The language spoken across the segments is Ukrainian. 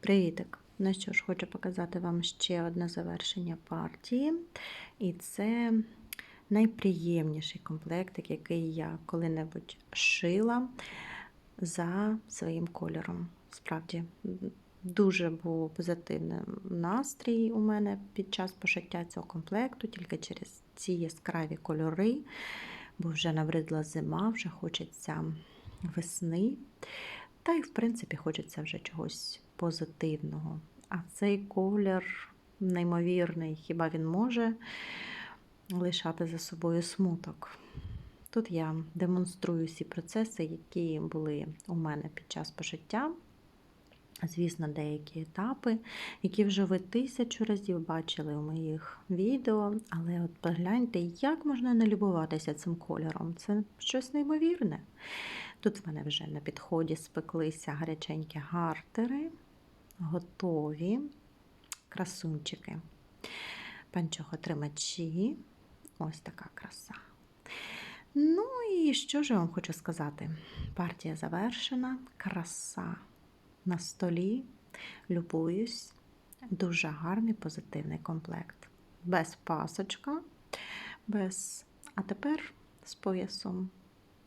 Привітик! Ну що ж, хочу показати вам ще одне завершення партії. І це найприємніший комплектик, який я коли-небудь шила за своїм кольором. Справді, дуже був позитивний настрій у мене під час пошиття цього комплекту, тільки через ці яскраві кольори, бо вже набридла зима, вже хочеться весни. Та й, в принципі, хочеться вже чогось позитивного. А цей колір неймовірний, хіба він може лишати за собою смуток. Тут я демонструю всі процеси, які були у мене під час пошиття. Звісно, деякі етапи, які вже ви тисячу разів бачили у моїх відео, але от погляньте, як можна не любуватися цим кольором. Це щось неймовірне. Тут в мене вже на підході спеклися гаряченькі гартери, готові красунчики, панчохотримачі. Ось така краса. Ну і що ж я вам хочу сказати? Партія завершена, краса на столі. Любуюсь. Дуже гарний позитивний комплект. Без пасочка, без. А тепер з поясом.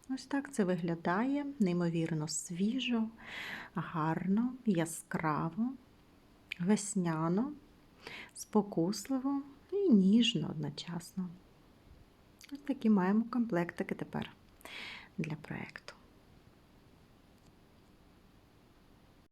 Ось так це виглядає, неймовірно свіжо, гарно, яскраво, весняно, спокусливо і ніжно одночасно. Ось такі маємо комплектики тепер для проєкту.